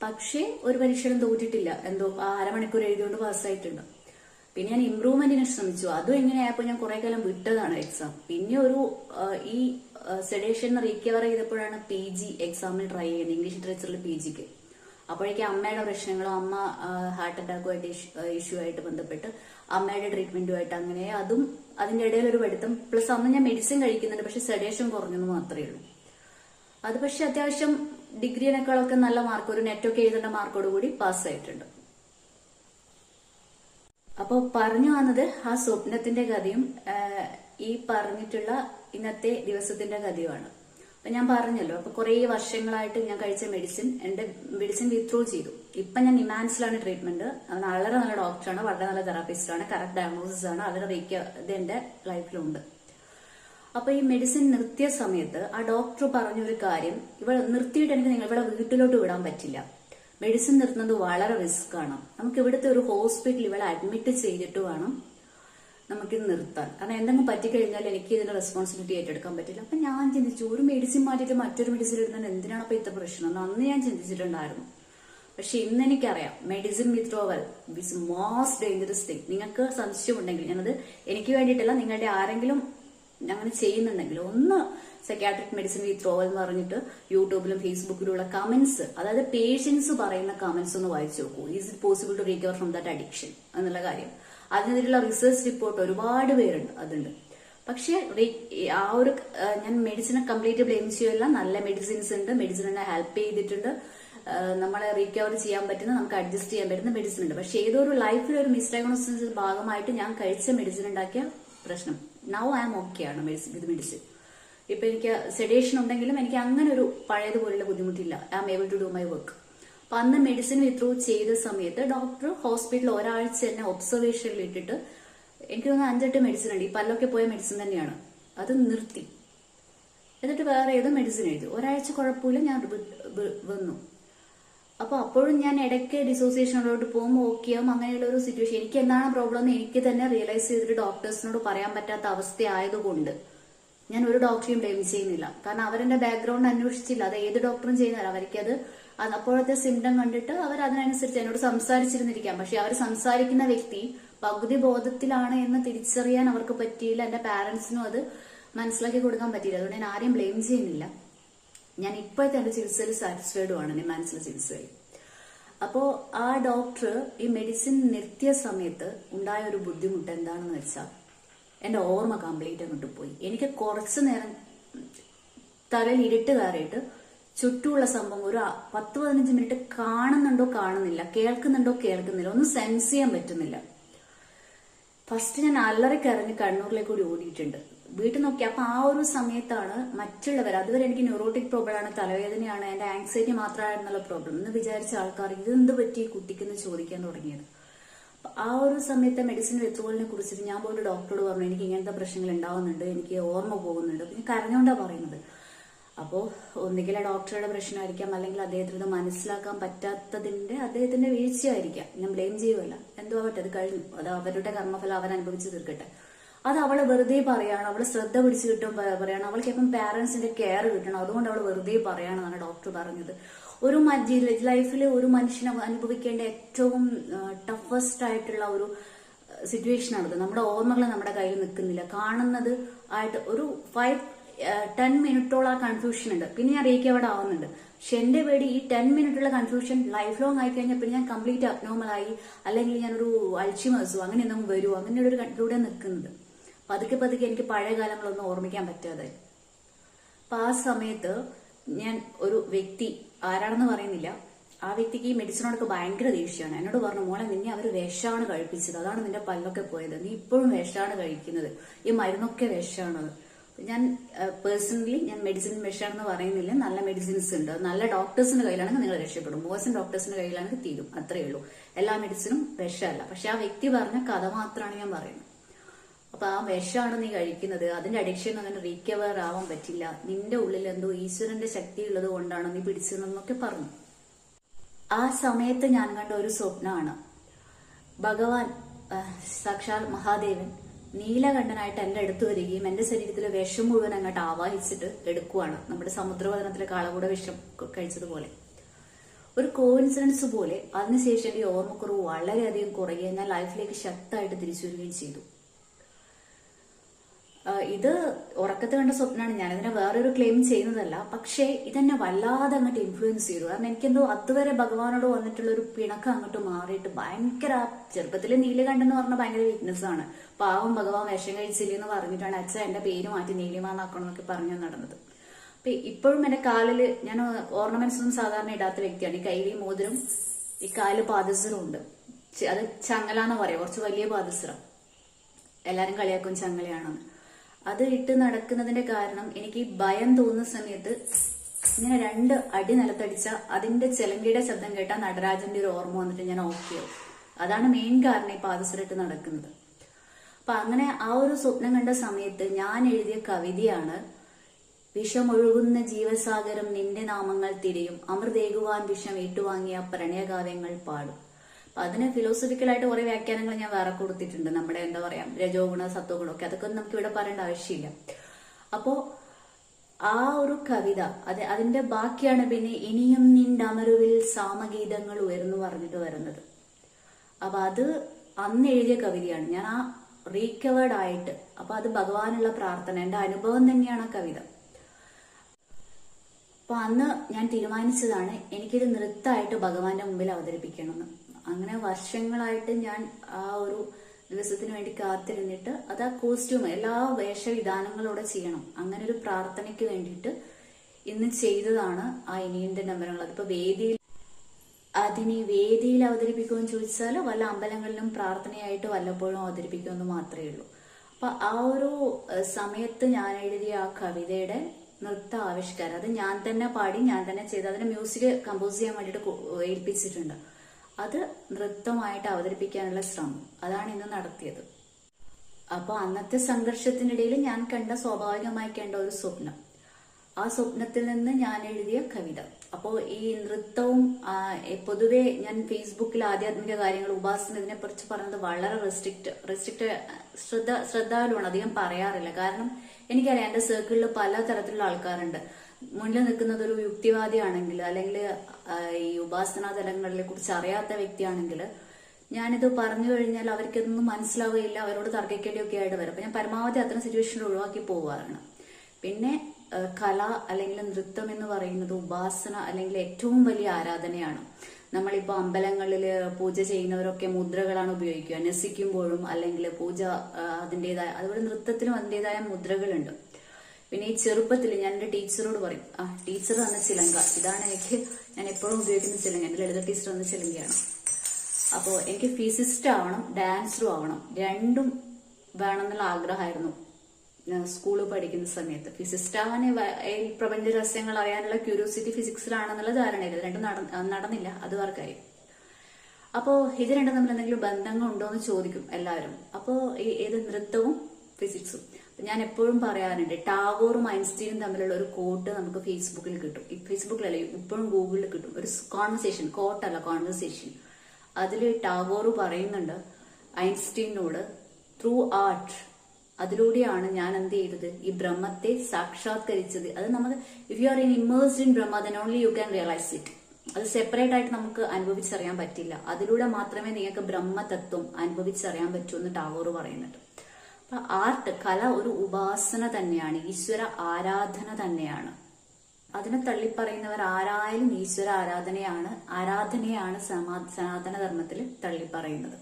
[SPEAKER 1] പക്ഷേ ഒരു പരീക്ഷയിലും തോറ്റിട്ടില്ല. എന്തോ ആ അരമണിക്കൂർ എഴുതിയോണ്ട് പാസ്സായിട്ടുണ്ട് പിന്നെ ഞാൻ ഇമ്പ്രൂവ്മെന്റിന് ശ്രമിച്ചു. അതും എങ്ങനെയായപ്പോ ഞാൻ കുറെ കാലം വിട്ടതാണ് എക്സാം പിന്നെ ഒരു ഈ സെഡേഷൻ റീകവർ ചെയ്തപ്പോഴാണ് പി ജി എക്സാമിന് ട്രൈ ചെയ്യുന്നത്. ഇംഗ്ലീഷ് ലിറ്ററേച്ചറിൽ പി ജിക്ക് അപ്പോഴേക്കും അമ്മയുടെ പ്രശ്നങ്ങളും അമ്മ ഹാർട്ട് അറ്റാക്കുമായിട്ട് ഇഷ്യൂ ആയിട്ട് ബന്ധപ്പെട്ട് അമ്മയുടെ ട്രീറ്റ്മെന്റുമായിട്ട് അങ്ങനെ അതും അതിന്റെ ഇടയിൽ ഒരു പഠിത്തം. പ്ലസ് അന്ന് ഞാൻ മെഡിസിൻ കഴിക്കുന്നുണ്ട് പക്ഷെ സെഡേഷൻ കുറഞ്ഞെന്ന് മാത്രമേ ഉള്ളൂ. അത് പക്ഷെ അത്യാവശ്യം ഡിഗ്രീനേക്കാളൊക്കെ നല്ല മാർക്ക് ഒരു നെറ്റൊക്കെ എഴുതേണ്ട മാർക്കോട് കൂടി പാസ്സായിട്ടുണ്ട് അപ്പോൾ പറഞ്ഞു വന്നത് ആ സ്വപ്നത്തിന്റെ കഥയും ഈ പറഞ്ഞിട്ടുള്ള ഇന്നത്തെ ദിവസത്തിന്റെ കഥയുമാണ്. അപ്പൊ ഞാൻ പറഞ്ഞല്ലോ അപ്പൊ കുറെ വർഷങ്ങളായിട്ട് ഞാൻ കഴിച്ച മെഡിസിൻ എന്റെ മെഡിസിൻ വിത്ത്രോ ചെയ്തു. ഇപ്പൊ ഞാൻ ഇമാൻസിലാണ് ട്രീറ്റ്മെന്റ് വളരെ നല്ല ഡോക്ടറാണ് വളരെ നല്ല തെറാപ്പിസ്റ്റ് ആണ് കറക്റ്റ് ഡയഗ്നോസിസ് ആണ് അവരെ റീക്ക ഇത് എന്റെ ലൈഫിലുണ്ട് അപ്പൊ ഈ മെഡിസിൻ നിർത്തിയ സമയത്ത് ആ ഡോക്ടർ പറഞ്ഞ ഒരു കാര്യം ഇവിടെ നിർത്തിയിട്ട് എനിക്ക് നിങ്ങൾ ഇവിടെ വീട്ടിലോട്ട് വിടാൻ പറ്റില്ല. മെഡിസിൻ നിർത്തുന്നത് വളരെ റിസ്ക് ആണ്. നമുക്ക് ഇവിടുത്തെ ഒരു ഹോസ്പിറ്റലിൽ ഇവിടെ അഡ്മിറ്റ് ചെയ്തിട്ട് വേണം നമുക്കിത് നിർത്താൻ. കാരണം എന്തെങ്കിലും പറ്റിക്കഴിഞ്ഞാൽ എനിക്ക് ഇതിന്റെ റെസ്പോൺസിബിലിറ്റി ഏറ്റെടുക്കാൻ പറ്റില്ല. അപ്പൊ ഞാൻ ചിന്തിച്ചു ഒരു മെഡിസിൻ മാറ്റിയിട്ട് മറ്റൊരു മെഡിസിൻ ഇടുന്നത് എന്തിനാണ് അപ്പൊ ഇത്ര പ്രശ്നം? അന്ന് ഞാൻ ചിന്തിച്ചിട്ടുണ്ടായിരുന്നു. പക്ഷെ ഇന്ന് എനിക്കറിയാം medicine withdrawal is most dangerous thing നിങ്ങൾക്ക് സംശയമുണ്ടെങ്കിൽ ഞാനത് എനിക്ക് വേണ്ടിയിട്ടല്ല നിങ്ങളുടെ ആരെങ്കിലും അങ്ങനെ ചെയ്യുന്നുണ്ടെങ്കിൽ ഒന്ന് സെക്യാട്രിക് മെഡിസിൻ വിത്ത്ഡ്രോവൽ എന്ന് പറഞ്ഞിട്ട് യൂട്യൂബിലും ഫേസ്ബുക്കിലുള്ള കമന്റ്സ് അതായത് പേഷ്യൻസ് പറയുന്ന കമന്റ്സ് ഒന്ന് വായിച്ചു നോക്കൂ. Is it possible to recover from that addiction എന്നുള്ള കാര്യം. അതിനെതിരെയുള്ള റിസർച്ച് റിപ്പോർട്ട് ഒരുപാട് പേരുണ്ട് അതുണ്ട്. പക്ഷേ ആ ഒരു ഞാൻ മെഡിസിനെ കംപ്ലീറ്റ് ബ്ലെയിം ചെയ്യുമല്ല നല്ല മെഡിസിൻസ് ഉണ്ട്. മെഡിസിൻ എന്നെ ഹെൽപ്പ് ചെയ്തിട്ടുണ്ട്. നമ്മളെ റീകവർ ചെയ്യാൻ പറ്റുന്ന നമുക്ക് അഡ്ജസ്റ്റ് ചെയ്യാൻ പറ്റുന്ന മെഡിസിൻ ഉണ്ട്. പക്ഷെ ഏതോ ഒരു ലൈഫിൽ ഒരു മിസ്ഡയഗ്നോസിസ് ഭാഗമായിട്ട് ഞാൻ കഴിച്ച മെഡിസിൻ ഉണ്ടാക്കിയ പ്രശ്നം. നൗ ഐ ആം ഓക്കെ ആണ് മെഡിസിൻ ഇത് മെഡിസിൻ ഇപ്പൊ എനിക്ക് സെഡേഷൻ ഉണ്ടെങ്കിലും എനിക്ക് അങ്ങനെ ഒരു പഴയതുപോലുള്ള ബുദ്ധിമുട്ടില്ല. I am able to do my work അപ്പൊ അന്ന് മെഡിസിൻ വിത്ത്രൂ ചെയ്ത സമയത്ത് ഡോക്ടർ ഹോസ്പിറ്റലിൽ ഒരാഴ്ച തന്നെ ഒബ്സർവേഷനിൽ ഇട്ടിട്ട് എനിക്ക് തോന്നുന്നു അഞ്ചെട്ട് മെഡിസിൻ ഉണ്ട്. ഈ പല്ലൊക്കെ പോയ മെഡിസിൻ തന്നെയാണ്. അത് നിർത്തി. എന്നിട്ട് വേറെ ഏതോ മെഡിസിൻ എഴുതി. ഒരാഴ്ച കുഴപ്പമില്ല ഞാൻ വന്നു. അപ്പൊ അപ്പോഴും ഞാൻ ഇടയ്ക്ക് ഡിസോസിയേഷനിലോട്ട് പോകുമ്പോൾ ഓക്കെ ആവും. അങ്ങനെയുള്ള ഒരു സിറ്റുവേഷൻ എനിക്ക് എന്താണ് പ്രോബ്ലം എന്ന് എനിക്ക് തന്നെ റിയലൈസ് ചെയ്തിട്ട് ഡോക്ടേഴ്സിനോട് പറയാൻ പറ്റാത്ത അവസ്ഥ ആയതുകൊണ്ട് ഞാൻ ഒരു ഡോക്ടറെയും ബ്ലെയിം ചെയ്യുന്നില്ല. കാരണം അവരെന്റെ ബാക്ക്ഗ്രൗണ്ട് അന്വേഷിച്ചില്ല. അത് ഏത് ഡോക്ടറും ചെയ്യുന്നില്ല അവർക്കത് അത് അപ്പോഴത്തെ സിംറ്റം കണ്ടിട്ട് അവർ അതിനനുസരിച്ച് എന്നോട് സംസാരിച്ചിരുന്നിരിക്കാം. പക്ഷെ അവർ സംസാരിക്കുന്ന വ്യക്തി പകുതി ബോധത്തിലാണ് എന്ന് തിരിച്ചറിയാൻ അവർക്ക് പറ്റിയില്ല. എന്റെ പാരന്റ്സിനും അത് മനസ്സിലാക്കി കൊടുക്കാൻ പറ്റിയില്ല. അതുകൊണ്ട് ഞാൻ ആരെയും ബ്ലെയിം ചെയ്യുന്നില്ല. ഞാൻ ഇപ്പോഴത്തെ എന്റെ ചികിത്സയിൽ സാറ്റിസ്ഫൈഡുമാണ് എന്റെ മനസ്സിലെ ചികിത്സയിൽ. അപ്പോ ആ ഡോക്ടർ ഈ മെഡിസിൻ നിർത്തിയ സമയത്ത് ഉണ്ടായ ഒരു ബുദ്ധിമുട്ട് എന്താണെന്ന് വെച്ചാൽ എന്റെ ഓർമ്മ കംപ്ലീറ്റ് അങ്ങോട്ട് പോയി. എനിക്ക് കുറച്ചു നേരം തലയിൽ ഇരുട്ട് കയറിയിട്ട് ചുറ്റുമുള്ള സംഭവം ഒരു പത്ത് പതിനഞ്ച് മിനിറ്റ് കാണുന്നുണ്ടോ കാണുന്നില്ല. കേൾക്കുന്നുണ്ടോ കേൾക്കുന്നില്ല. ഒന്നും സെൻസ് ചെയ്യാൻ പറ്റുന്നില്ല. ഫസ്റ്റ് ഞാൻ അല്ലറിക്കരഞ്ഞ് കണ്ണൂരിലേക്ക് കൂടി ഓടിയിട്ടുണ്ട് വീട്ടിൽ നോക്കി അപ്പൊ ആ ഒരു സമയത്താണ് മറ്റുള്ളവർ അതുവരെ എനിക്ക് ന്യൂറോട്ടിക് പ്രോബ്ലം ആണ് തലവേദനയാണ് എന്റെ ആങ്സൈറ്റി മാത്രമായിരുന്നുള്ള പ്രോബ്ലം എന്ന് വിചാരിച്ച ആൾക്കാർ ഇതെന്ത് പറ്റി കുട്ടിക്കെന്ന് ചോദിക്കാൻ തുടങ്ങിയത്. ആ ഒരു സമയത്തെ മെഡിസിൻ വിത്ഡ്രോവലിനെ കുറിച്ചിട്ട് ഞാൻ പോലും ഡോക്ടറോട് പറഞ്ഞു എനിക്ക് ഇങ്ങനത്തെ പ്രശ്നങ്ങൾ ഉണ്ടാവുന്നുണ്ട് എനിക്ക് ഓർമ്മ പോകുന്നുണ്ട്. പിന്നെ കരഞ്ഞുകൊണ്ടാണ് പറയുന്നത്. അപ്പോ ഒന്നുകിൽ ആ ഡോക്ടറുടെ പ്രശ്നമായിരിക്കാം അല്ലെങ്കിൽ അദ്ദേഹത്തിന് മനസ്സിലാക്കാൻ പറ്റാത്തതിന്റെ അദ്ദേഹത്തിന്റെ വീഴ്ചയായിരിക്കാം. ഞാൻ ബ്ലെയിം ചെയ്യുമല്ല എന്തോ ആവട്ടെ അത് കഴിഞ്ഞു. അത് അവരുടെ കർമ്മഫലം അവൻ അനുഭവിച്ച് തീർക്കട്ടെ. അത് അവൾ വെറുതെ പറയാണ്. അവൾ ശ്രദ്ധ പിടിച്ചു കിട്ടും പറയാണ്. അവൾക്ക് എപ്പം പാരന്റ്സിന്റെ കെയർ കിട്ടണം? അതുകൊണ്ട് അവൾ വെറുതെ പറയാണെന്നാണ് ഡോക്ടർ പറഞ്ഞത്. ഒരു ലൈഫിൽ ഒരു മനുഷ്യനെ അനുഭവിക്കേണ്ട ഏറ്റവും ടഫസ്റ്റ് ആയിട്ടുള്ള ഒരു സിറ്റുവേഷൻ ആണത്. നമ്മുടെ ഓർമ്മകൾ നമ്മുടെ കയ്യിൽ നിൽക്കുന്നില്ല. കാണുന്നത് ആയിട്ട് ഒരു ഫൈവ് ടെൻ മിനിറ്റോളം ആ കൺഫ്യൂഷൻ ഉണ്ട്. പിന്നെ ഞാൻ റീകവേർഡ് ആവുന്നുണ്ട്. പക്ഷെ എന്റെ പേടി ഈ ടെൻ മിനിറ്റുള്ള കൺഫ്യൂഷൻ ലൈഫ് ലോങ് ആയി കഴിഞ്ഞാൽ പിന്നെ ഞാൻ കംപ്ലീറ്റ് അബ്നോർമൽ ആയി അല്ലെങ്കിൽ ഞാനൊരു അൾച്ചിമേഴ്സോ അങ്ങനെ എന്തെങ്കിലും വരുമോ അങ്ങനെ ഒരു കണ്ടിലൂടെ നിൽക്കുന്നത് പതുക്കെ പതുക്കെ എനിക്ക് പഴയ കാലങ്ങളൊന്നും ഓർമ്മിക്കാൻ പറ്റാതെ. അപ്പൊ ആ സമയത്ത് ഞാൻ ഒരു വ്യക്തി ആരാണെന്ന് പറയുന്നില്ല ആ വ്യക്തിക്ക് ഈ മെഡിസിനോടൊക്കെ ഭയങ്കര ദേഷ്യമാണ്. എന്നോട് പറഞ്ഞു മോളെ നിന്നെ അവർ വിഷമാണ് കഴിപ്പിച്ചത്. അതാണ് നിന്റെ പല്ലൊക്കെ പോയത്. നീ ഇപ്പോഴും വിഷമാണ് കഴിക്കുന്നത്. ഈ മരുന്നൊക്കെ വിഷമാണത് ഞാൻ പേഴ്സണലി ഞാൻ മെഡിസിൻ വിഷമാണെന്ന് പറയുന്നില്ല. നല്ല മെഡിസിൻസ് ഉണ്ട്. നല്ല ഡോക്ടേഴ്സിന്റെ കയ്യിലാണെങ്കിൽ നിങ്ങൾ രക്ഷപ്പെടും. മോശം ഡോക്ടേഴ്സിന്റെ കയ്യിലാണെങ്കിൽ തീരും. അത്രയേ ഉള്ളൂ. എല്ലാ മെഡിസിനും വിഷമല്ല പക്ഷെ ആ വ്യക്തി പറഞ്ഞ കഥ മാത്രമാണ് ഞാൻ പറയുന്നത്. അപ്പൊ ആ വിഷമാണ് നീ കഴിക്കുന്നത്. അതിന്റെ അഡിക്ഷൻ അങ്ങനെ റീകവർ ആവാൻ പറ്റില്ല. നിന്റെ ഉള്ളിൽ എന്തോ ഈശ്വരന്റെ ശക്തി ഉള്ളത് കൊണ്ടാണ് നീ പിടിച്ചതെന്നൊക്കെ പറഞ്ഞു. ആ സമയത്ത് ഞാൻ കണ്ട ഒരു സ്വപ്നമാണ്. ഭഗവാൻ സാക്ഷാൽ മഹാദേവൻ നീലകണ്ഠനായിട്ട് എന്റെ അടുത്ത് വരികയും എന്റെ ശരീരത്തിലെ വിഷം മുഴുവൻ അങ്ങോട്ട് ആവാഹിച്ചിട്ട് എടുക്കുവാണ്. നമ്മുടെ സമുദ്രവദനത്തിലെ കാളകൂട വിഷം കഴിച്ചതുപോലെ. ഒരു കോയിൻസിഡൻസ് പോലെ അതിനുശേഷം എന്റെ ഓർമ്മക്കുറവ് വളരെയധികം കുറയുകയും ഞാൻ ലൈഫിലേക്ക് ശക്തമായിട്ട് തിരിച്ചു വരികയും ചെയ്തു ഇത് ഉറക്കത്ത് കണ്ട സ്വപ്നമാണ്. ഇതിനെ വേറൊരു ക്ലെയിം ചെയ്യുന്നതല്ല. പക്ഷേ ഇതെന്നെ വല്ലാതെ അങ്ങോട്ട് ഇൻഫ്ലുവൻസ് ചെയ്തു. കാരണം എനിക്കെന്തോ അതുവരെ ഭഗവാനോട് വന്നിട്ടുള്ള ഒരു പിണക്കം അങ്ങോട്ട് മാറിയിട്ട് ഭയങ്കര ചെറുപ്പത്തിൽ നീലകണ്ഠൻ എന്ന് പറഞ്ഞാൽ ഭയങ്കര വീക്ക്നെസ് ആണ്. പാവം ഭഗവാൻ വിഷം കഴിച്ചില്ല എന്ന് പറഞ്ഞിട്ടാണ് അച്ഛൻ എന്റെ പേര് മാറ്റി നീലിമാന്നാക്കണം എന്നൊക്കെ പറഞ്ഞു നടന്നത്. അപ്പൊ ഇപ്പോഴും എന്റെ കാലിൽ ഞാൻ ഓർണമെന്റ്സ് ഒന്നും സാധാരണ ഇടാത്ത വ്യക്തിയാണ്. ഈ കയ്യിൽ മോതിരം ഈ കാൽ പാദസരം ഉണ്ട്. അത് ചങ്ങലാന്ന് പറയാം. കുറച്ച് വലിയ പാദസരം. എല്ലാരും കളിയാക്കും ചങ്ങലയാണെന്ന്. അത് ഇട്ട് നടക്കുന്നതിന്റെ കാരണം എനിക്ക് ഭയം തോന്നുന്ന സമയത്ത് ഇങ്ങനെ രണ്ട് അടി നിലത്തടിച്ച അതിന്റെ ചെലങ്കയുടെ ശബ്ദം കേട്ടാൽ നടരാജന്റെ ഒരു ഓർമ്മ വന്നിട്ട് ഞാൻ ഓക്കെയാവും. അതാണ് മെയിൻ കാരണം ഈ പാദസരം ഇട്ട് നടക്കുന്നത്. അപ്പൊ അങ്ങനെ ആ ഒരു സ്വപ്നം കണ്ട സമയത്ത് ഞാൻ എഴുതിയ കവിതയാണ് വിഷമൊഴുകുന്ന ജീവസാഗരം നിന്റെ നാമങ്ങൾ തിരയും. അമൃതേകുവാൻ വിഷം ഏറ്റുവാങ്ങിയ പ്രണയകാവ്യങ്ങൾ പാടും. അപ്പൊ അതിന് ഫിലോസഫിക്കലായിട്ട് കുറെ വ്യാഖ്യാനങ്ങൾ ഞാൻ വേറെ കൊടുത്തിട്ടുണ്ട്. നമ്മുടെ എന്താ പറയാ രജോ ഗുണ സത്വ ഒക്കെ. അതൊക്കെ നമുക്ക് ഇവിടെ പറയേണ്ട ആവശ്യമില്ല. അപ്പോ ആ ഒരു കവിത അത് അതിന്റെ ബാക്കിയാണ് പിന്നെ ഇനിയും നിന്റെ അമരുവിൽ സാമഗീതങ്ങൾ ഉയർന്നു പറഞ്ഞിട്ട് വരുന്നത്. അപ്പൊ അത് അന്ന് എഴുതിയ കവിതയാണ്. ഞാൻ ആ റീകവേർഡ് ആയിട്ട് അപ്പൊ അത് ഭഗവാനുള്ള പ്രാർത്ഥന. എന്റെ അനുഭവം തന്നെയാണ് ആ കവിത. അപ്പൊ അന്ന് ഞാൻ തീരുമാനിച്ചതാണ് എനിക്കിത് നൃത്തമായിട്ട് ഭഗവാന്റെ മുമ്പിൽ അവതരിപ്പിക്കണമെന്ന്. അങ്ങനെ വർഷങ്ങളായിട്ട് ഞാൻ ആ ഒരു ദിവസത്തിന് വേണ്ടി കാത്തിരുന്നിട്ട് അത് ആ കോസ്റ്റ്യൂം എല്ലാ വേഷവിധാനങ്ങളോടെ ചെയ്യണം. അങ്ങനെ ഒരു പ്രാർത്ഥനയ്ക്ക് വേണ്ടിയിട്ട് ഇന്ന് ചെയ്തതാണ് ആ ഇനിയന്റെ നമ്പരങ്ങൾ. അതിപ്പോ വേദിയിൽ അതിനി വേദിയിൽ അവതരിപ്പിക്കുമെന്ന് ചോദിച്ചാൽ വല്ല അമ്പലങ്ങളിലും പ്രാർത്ഥനയായിട്ട് വല്ലപ്പോഴും അവതരിപ്പിക്കുമെന്ന് മാത്രമേ ഉള്ളൂ. അപ്പൊ ആ ഒരു സമയത്ത് ഞാൻ എഴുതിയ ആ കവിതയുടെ നൃത്ത ആവിഷ്കാരം അത് ഞാൻ തന്നെ പാടി ഞാൻ തന്നെ ചെയ്ത് അതിന് മ്യൂസിക് കമ്പോസ് ചെയ്യാൻ വേണ്ടിയിട്ട് ഏൽപ്പിച്ചിട്ടുണ്ട്. അത് നൃത്തമായിട്ട് അവതരിപ്പിക്കാനുള്ള ശ്രമം. അതാണ് ഇന്ന് നടത്തിയത്. അപ്പൊ അന്നത്തെ സംഘർഷത്തിനിടയിൽ ഞാൻ കണ്ട സ്വാഭാവികമായി കണ്ട ഒരു സ്വപ്നം. ആ സ്വപ്നത്തിൽ നിന്ന് ഞാൻ എഴുതിയ കവിത. അപ്പോൾ ഈ നൃത്തവും പൊതുവേ ഞാൻ ഫേസ്ബുക്കിൽ ആധ്യാത്മിക കാര്യങ്ങൾ ഉപാസന ഇതിനെ കുറിച്ച് പറയുന്നത് വളരെ റെസ്ട്രിക്റ്റ് റെസ്ട്രിക്റ്റ് ശ്രദ്ധ ശ്രദ്ധാലുവാണ് അധികം പറയാറില്ല. കാരണം എനിക്കറിയാം എന്റെ സർക്കിളിൽ പല തരത്തിലുള്ള ആൾക്കാരുണ്ട്. മുന്നിൽ നിൽക്കുന്നത് ഒരു യുക്തിവാദിയാണെങ്കിൽ അല്ലെങ്കിൽ ഈ ഉപാസനാ തലങ്ങളെ കുറിച്ച് അറിയാത്ത വ്യക്തിയാണെങ്കിൽ ഞാനിത് പറഞ്ഞു കഴിഞ്ഞാൽ അവർക്കിതൊന്നും മനസ്സിലാവുകയില്ല അവരോട് തർക്കിക്കേണ്ടിയൊക്കെ ആയിട്ട് വരും. അപ്പൊ ഞാൻ പരമാവധി അത്തരം സിറ്റുവേഷനിൽ ഒഴിവാക്കി പോവാറാണ് പിന്നെ കല അല്ലെങ്കിൽ നൃത്തം എന്ന് പറയുന്നത് ഉപാസന അല്ലെങ്കിൽ ഏറ്റവും വലിയ ആരാധനയാണ്. നമ്മളിപ്പോൾ അമ്പലങ്ങളിൽ പൂജ ചെയ്യുന്നവരൊക്കെ മുദ്രകളാണ് ഉപയോഗിക്കുക. നസിക്കുമ്പോഴും അല്ലെങ്കിൽ പൂജ അതിന്റെതായ അതുപോലെ നൃത്തത്തിലും അതിന്റെതായ മുദ്രകളുണ്ട്. പിന്നെ ഈ ചെറുപ്പത്തിൽ ഞാൻ എന്റെ ടീച്ചറോട് പറയും ആ ടീച്ചർ തന്ന ചിലങ്ക. ഇതാണ് എനിക്ക് ഞാൻ എപ്പോഴും ഉപയോഗിക്കുന്ന ചിലങ്ക. എന്റെ ലളിത ടീച്ചർ തന്ന ചിലങ്കയാണ്. അപ്പോൾ എനിക്ക് ഫിസിസ്റ്റ് ആവണം ഡാൻസറും ആവണം. രണ്ടും വേണമെന്നുള്ള ആഗ്രഹമായിരുന്നു. സ്കൂളിൽ പഠിക്കുന്ന സമയത്ത്. ഫിസിസ്റ്റ് ആവാൻ ഈ പ്രപഞ്ച രഹസ്യങ്ങൾ അറിയാനുള്ള ക്യൂരിയോസിറ്റി ഫിസിക്സിലാണെന്നുള്ള ധാരണയില്ല. രണ്ടും നട- നടന്നില്ല. അത് വർക്കായി അപ്പോ ഇത് രണ്ടും തമ്മിൽ എന്തെങ്കിലും ബന്ധങ്ങൾ ഉണ്ടോ എന്ന് ചോദിക്കും എല്ലാവരും. അപ്പോ ഏത് നൃത്തവും ഫിസിക്സും. ഞാൻ എപ്പോഴും പറയാറുണ്ട് ടാഗോറും ഐൻസ്റ്റീനും തമ്മിലുള്ള ഒരു കോട്ട് നമുക്ക് ഫേസ്ബുക്കിൽ കിട്ടും. ഫേസ്ബുക്കിലല്ല ഇപ്പോഴും ഗൂഗിളിൽ കിട്ടും. ഒരു കോൺവെർസേഷൻ കോട്ടല്ല കോൺവെർസേഷൻ അതിൽ ടാഗോർ പറയുന്നുണ്ട് ഐൻസ്റ്റീനോട് ത്രൂ ആർട്ട് അതിലൂടെയാണ് ഞാൻ എന്ത് ചെയ്തത്? ഈ ബ്രഹ്മത്തെ സാക്ഷാത്കരിച്ചത്. അത് നമുക്ക് if you are in immersed in Brahma then only you can realise it അത് സെപ്പറേറ്റ് ആയിട്ട് നമുക്ക് അനുഭവിച്ചറിയാൻ പറ്റില്ല. അതിലൂടെ മാത്രമേ നിങ്ങൾക്ക് ബ്രഹ്മതത്വം അനുഭവിച്ചറിയാൻ പറ്റൂ എന്ന് ടാഗോർ പറയുന്നുണ്ട്. അപ്പൊ ആർട്ട് കല ഒരു ഉപാസന തന്നെയാണ്. ഈശ്വര ആരാധന തന്നെയാണ്. അതിനെ തള്ളിപ്പറയുന്നവർ ആരായാലും ഈശ്വര ആരാധനയാണ് ആരാധനയാണ് സമാ സനാതന ധർമ്മത്തിൽ തള്ളിപ്പറയുന്നത്.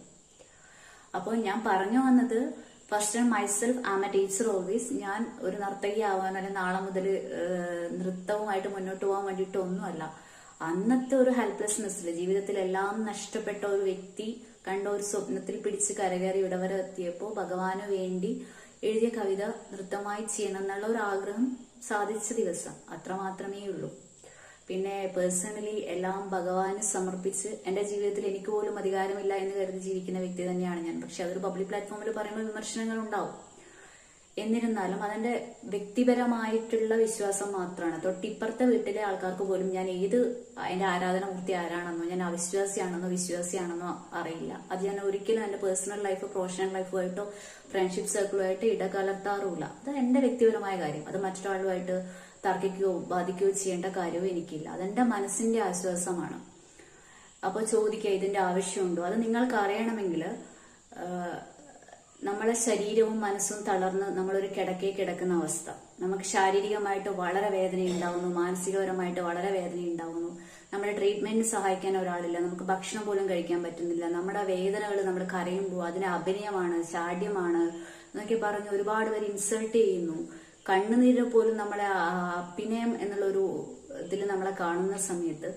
[SPEAKER 1] അപ്പോൾ ഞാൻ പറഞ്ഞു വന്നത് first myself am a teacher always ഞാൻ ഒരു നർത്തകി ആവാൻ അല്ലെങ്കിൽ നാളെ മുതൽ നൃത്തവുമായിട്ട് മുന്നോട്ട് പോകാൻ വേണ്ടിയിട്ടൊന്നുമല്ല അന്നത്തെ ഒരു ഹെൽപ്ലെസ്നെസ്സിൽ ജീവിതത്തിൽ എല്ലാം നഷ്ടപ്പെട്ട ഒരു വ്യക്തി കണ്ട ഒരു സ്വപ്നത്തിൽ പിടിച്ച് കരകയറി ഇവിടെ വരെ എത്തിയപ്പോൾ ഭഗവാന് വേണ്ടി എഴുതിയ കവിത നൃത്തമായി ചെയ്യണം എന്നുള്ള ഒരു ആഗ്രഹം സാധിച്ച ദിവസം. അത്ര മാത്രമേ ഉള്ളൂ പിന്നെ പേഴ്സണലി എല്ലാം ഭഗവാന് സമർപ്പിച്ച് എന്റെ ജീവിതത്തിൽ എനിക്ക് പോലും അധികാരമില്ല എന്ന് കരുതി ജീവിക്കുന്ന വ്യക്തി തന്നെയാണ് ഞാൻ. പക്ഷെ അതൊരു പബ്ലിക് പ്ലാറ്റ്ഫോമിൽ പറയുമ്പോൾ വിമർശനങ്ങൾ ഉണ്ടാവും. എന്നിരുന്നാലും അതെന്റെ വ്യക്തിപരമായിട്ടുള്ള വിശ്വാസം മാത്രമാണ് തൊട്ടിപ്പുറത്തെ വീട്ടിലെ ആൾക്കാർക്ക് പോലും ഞാൻ ഏത് എന്റെ ആരാധനമൂർത്തി ആരാണെന്നോ ഞാൻ അവിശ്വാസിയാണെന്നോ വിശ്വാസിയാണെന്നോ അറിയില്ല. അത് ഞാൻ ഒരിക്കലും എന്റെ പേഴ്സണൽ ലൈഫ് പ്രൊഫഷണൽ ലൈഫുമായിട്ടോ ഫ്രണ്ട്ഷിപ്പ് സർക്കിളുമായിട്ടോ ഇടകലർത്താറുമില്ല. അത് എന്റെ വ്യക്തിപരമായ കാര്യം. അത് മറ്റൊരാളുമായിട്ട് തർക്കിക്കുകയോ ബാധിക്കുകയോ ചെയ്യേണ്ട കാര്യവും എനിക്കില്ല. അതെന്റെ മനസ്സിന്റെ ആശ്വാസമാണ്. അപ്പൊ ചോദിക്കുക ഇതിന്റെ ആവശ്യമുണ്ടോ? അത് നിങ്ങൾക്ക് അറിയണമെങ്കിൽ നമ്മളെ ശരീരവും മനസ്സും തളർന്ന് നമ്മളൊരു കിടക്കേ കിടക്കുന്ന അവസ്ഥ. നമുക്ക് ശാരീരികമായിട്ട് വളരെ വേദന ഉണ്ടാവുന്നു മാനസികപരമായിട്ട് വളരെ വേദന ഉണ്ടാവുന്നു നമ്മുടെ ട്രീറ്റ്മെന്റിന് സഹായിക്കാൻ ഒരാളില്ല നമുക്ക് ഭക്ഷണം പോലും കഴിക്കാൻ പറ്റുന്നില്ല. നമ്മുടെ വേദനകൾ നമ്മൾ കരയുമ്പോൾ അതിന് അഭിനയമാണ് ശാഠ്യമാണ് എന്നൊക്കെ പറഞ്ഞ് ഒരുപാട് പേര് ഇൻസൾട്ട് ചെയ്യുന്നു. കണ്ണുനീര് പോലും നമ്മളെ അഭിനയം എന്നുള്ളൊരു ഇതിൽ നമ്മളെ കാണുന്ന സമയത്ത്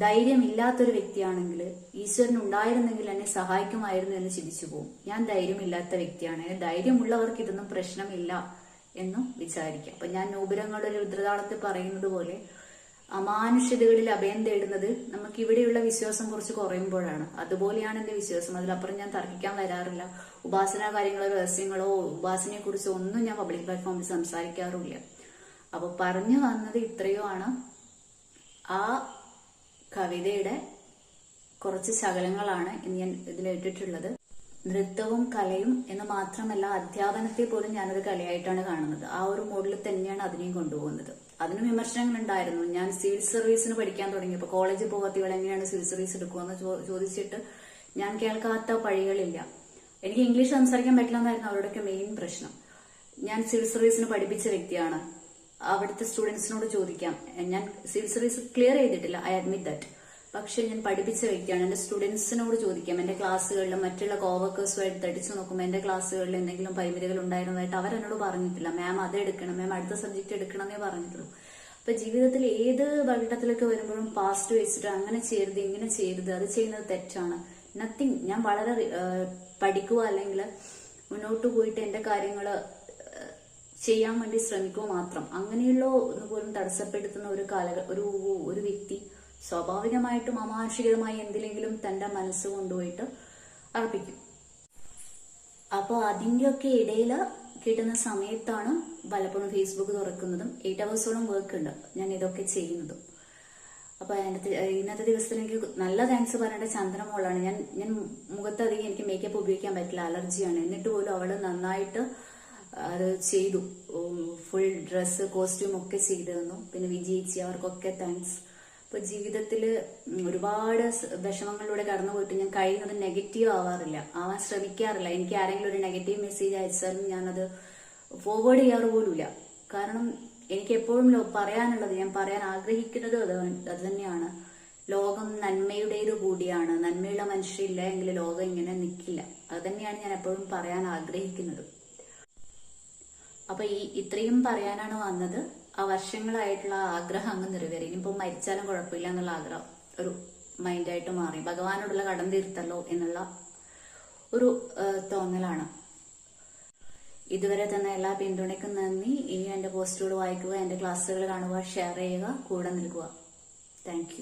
[SPEAKER 1] ധൈര്യമില്ലാത്തൊരു വ്യക്തിയാണെങ്കിൽ ഈശ്വരൻ ഉണ്ടായിരുന്നെങ്കിൽ എന്നെ സഹായിക്കുമായിരുന്നു എന്ന് ചിന്തിച്ചു പോകും. ഞാൻ ധൈര്യമില്ലാത്ത വ്യക്തിയാണ്. ധൈര്യമുള്ളവർക്ക് ഇതൊന്നും പ്രശ്നമില്ല എന്നും വിചാരിക്കാം. അപ്പൊ ഞാൻ നൂപുരങ്ങളുടെ രുദ്രതാളത്തിൽ പറയുന്നത് പോലെ അമാനുഷ്യതകളിൽ അഭയം തേടുന്നത് നമുക്ക് ഇവിടെയുള്ള വിശ്വാസം കുറച്ച് കുറയുമ്പോഴാണ്. അതുപോലെയാണ് എന്റെ വിശ്വാസം. അതിലപ്പുറം ഞാൻ തർക്കിക്കാൻ വരാറില്ല. ഉപാസന കാര്യങ്ങളോ രഹസ്യങ്ങളോ ഉപാസനയെ കുറിച്ചോ ഒന്നും ഞാൻ പബ്ലിക് പ്ലാറ്റ്ഫോമിൽ സംസാരിക്കാറുമില്ല. അപ്പൊ പറഞ്ഞു വന്നത് ഇത്രയോ ആണ്. ആ കവിതയുടെ കുറച്ച് ശകലങ്ങളാണ് ഇന്ന് ഞാൻ ഇതിൽ ഇട്ടിട്ടുള്ളത്. നൃത്തവും കലയും എന്ന് മാത്രമല്ല അധ്യാപനത്തെ പോലും ഞാനൊരു കലയായിട്ടാണ് കാണുന്നത്. ആ ഒരു മോഡിൽ തന്നെയാണ് അതിനെയും കൊണ്ടുപോകുന്നത്. അതിന് വിമർശനങ്ങൾ ഉണ്ടായിരുന്നു ഞാൻ സിവിൽ സർവീസിന് പഠിക്കാൻ തുടങ്ങിയപ്പോൾ കോളേജിൽ പോകാത്തവൾ എങ്ങനെയാണ് സിവിൽ സർവീസ് എടുക്കുമെന്ന് ചോദിച്ചിട്ട് ഞാൻ കേൾക്കാത്ത പഴികളില്ല എനിക്ക് ഇംഗ്ലീഷ് സംസാരിക്കാൻ പറ്റില്ല എന്നായിരുന്നു അവരുടെയൊക്കെ മെയിൻ പ്രശ്നം. ഞാൻ സിവിൽ സർവീസിന് പഠിപ്പിച്ച വ്യക്തിയാണ്. അവിടുത്തെ സ്റ്റുഡൻസിനോട് ചോദിക്കാം. ഞാൻ സിവിൽ സർവീസ് ക്ലിയർ ചെയ്തിട്ടില്ല. ഐ അഡ്മിറ്റ് ദാറ്റ് പക്ഷെ ഞാൻ പഠിപ്പിച്ച വ്യക്തിയാണ്. എന്റെ സ്റ്റുഡൻസിനോട് ചോദിക്കാം. എന്റെ ക്ലാസ്സുകളിലും മറ്റുള്ള കോവർക്കേഴ്സുമായിട്ട് തടിച്ചു നോക്കുമ്പോൾ എന്റെ ക്ലാസ്സുകളിൽ എന്തെങ്കിലും പരിമിതികൾ ഉണ്ടായിരുന്നതായിട്ട് അവരെന്നോട് പറഞ്ഞിട്ടില്ല. മാം അത് എടുക്കണം. മാം അടുത്ത സബ്ജക്ട് എടുക്കണമെന്നേ പറഞ്ഞിട്ടുള്ളൂ. അപ്പൊ ജീവിതത്തിൽ ഏത് ഘട്ടത്തിലൊക്കെ വരുമ്പോഴും പാസ്റ്റ് വെച്ചിട്ട് അങ്ങനെ ചെയ്യരുത് ഇങ്ങനെ ചെയ്യരുത് അത് ചെയ്യുന്നത് തെറ്റാണ്. നത്തിങ് ഞാൻ വളരെ പഠിക്കുക അല്ലെങ്കിൽ മുന്നോട്ട് പോയിട്ട് എന്റെ കാര്യങ്ങൾ ചെയ്യാൻ വേണ്ടി ശ്രമിക്കുക മാത്രം. അങ്ങനെയുള്ള പോലും തടസ്സപ്പെടുത്തുന്ന ഒരു കാല ഒരു ഒരു വ്യക്തി സ്വാഭാവികമായിട്ടും അമാനുഷികമായി എന്തിലെങ്കിലും തന്റെ മനസ്സ് കൊണ്ടുപോയിട്ട് അർപ്പിക്കും. അപ്പോൾ അതിന്റെയൊക്കെ ഇടയിൽ കിട്ടുന്ന സമയത്താണ് പലപ്പോഴും ഫേസ്ബുക്ക് തുറക്കുന്നതും എയ്റ്റ് അവേഴ്സോളം വർക്ക് ഉണ്ട്. ഞാൻ ഇതൊക്കെ ചെയ്യുന്നതും. അപ്പൊ ഇന്നത്തെ ദിവസത്തിൽ എനിക്ക് നല്ല താങ്ക്സ് പറയേണ്ട ചന്ദ്രമോളാണ്. ഞാൻ ഞാൻ മുഖത്ത് അധികം എനിക്ക് മേക്കപ്പ് ഉപയോഗിക്കാൻ പറ്റില്ല. അലർജിയാണ്. എന്നിട്ട് പോലും അവൾ നന്നായിട്ട് അത് ചെയ്തു. ഫുൾ ഡ്രസ്സ് കോസ്റ്റ്യൂം ഒക്കെ ചെയ്തു തന്നു. പിന്നെ വിജയിച്ചി അവർക്കൊക്കെ താങ്ക്സ് ഇപ്പൊ ജീവിതത്തിൽ ഒരുപാട് വിഷമങ്ങളിലൂടെ കടന്നു പോയിട്ട് ഞാൻ കഴിയുന്നത് നെഗറ്റീവ് ആവാറില്ല. ആവാൻ ശ്രമിക്കാറില്ല. എനിക്ക് ആരെങ്കിലും ഒരു നെഗറ്റീവ് മെസ്സേജ് അയച്ചാലും ഞാനത് ഫോർവേഡ് ചെയ്യാറ് പോലുമില്ല. കാരണം എനിക്ക് എപ്പോഴും പറയാനുള്ളത് ഞാൻ പറയാൻ ആഗ്രഹിക്കുന്നത് അത് തന്നെയാണ്. ലോകം നന്മയുടേത് കൂടിയാണ്. നന്മയുള്ള മനുഷ്യരില്ല എങ്കിൽ ലോകം ഇങ്ങനെ നിൽക്കില്ല അത് തന്നെയാണ് ഞാൻ എപ്പോഴും പറയാൻ ആഗ്രഹിക്കുന്നത്. അപ്പൊ ഈ ഇത്രയും പറയാനാണ് വന്നത്. ആ വർഷങ്ങളായിട്ടുള്ള ആഗ്രഹം അങ്ങ് നിറവേറി. ഇനിയിപ്പോ മരിച്ചാലും കുഴപ്പമില്ല എന്നുള്ള ആഗ്രഹം ഒരു മൈൻഡായിട്ട് മാറി. ഭഗവാനോടുള്ള കടം തീർത്തല്ലോ എന്നുള്ള ഒരു തോന്നലാണ്. ഇതുവരെ തന്നെ എല്ലാ പിന്തുണയ്ക്കും നന്ദി. ഇനി എന്റെ പോസ്റ്റുകൾ വായിക്കുക എന്റെ ക്ലാസ്സുകൾ കാണുക ഷെയർ ചെയ്യുക കൂടെ നിൽക്കുക. താങ്ക്